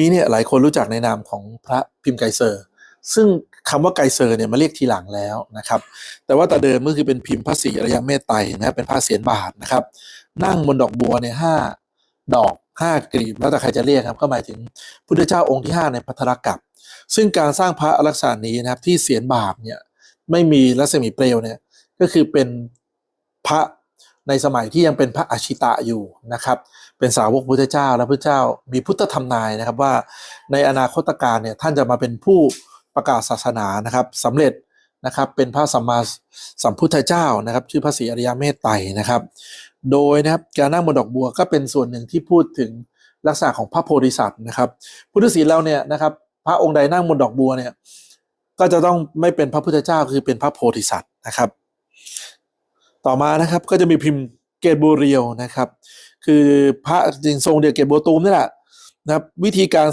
นี้เนี่ยหลายคนรู้จักในนามของพระพิมพ์ไกเซอร์ ซึ่งคำว่าไกเซอร์เนี่ยมาเรียกทีหลังแล้วนะครับ แต่ว่าแต่เดิมก็คือเป็นพิมพ์พระศรีอริยเมตไตรนะเป็นพระเศียรบาทนะครับ นั่งบนดอกบัวเนี่ยห้าดอกห้ากลีบแล้วแต่ใครจะเรียกครับก็หมายถึงพุทธเจ้าองค์ที่ห้าในพัทธรกัปซึ่งการสร้างพระอลักษณะนี้นะครับที่เศียรบาทเนี่ยไม่มีรัศมีเปลวเนี่ยก็คือเป็นพระ ในสมัยที่ยังเป็นพระอาชิตะอยู่นะครับ เป็นสาวกพุทธเจ้าและพุทธเจ้ามีพุทธธรรมนายนะครับว่าในอนาคตการเนี่ยท่านจะมาเป็นผู้ประกาศศาสนานะครับสำเร็จนะครับเป็นพระสัมมาสัมพุทธเจ้านะครับ ชื่อพระศรีอริยเมตไตรนะครับ โดยนะครับการนั่งบนดอกบัวก็เป็นส่วนหนึ่งที่พูดถึงลักษณะของพระโพธิสัตว์นะครับ พุทธศีลเราเนี่ยนะครับพระองค์ใดนั่งบนดอกบัวเนี่ยก็จะต้องไม่เป็นพระพุทธเจ้าคือเป็นพระโพธิสัตว์นะครับ ต่อมานะครับก็จะมีพิมพ์เกตโบเรียวนะครับ คือพระจริงทรงเดียวเกตโบตูมนี่แหละนะครับวิธีการ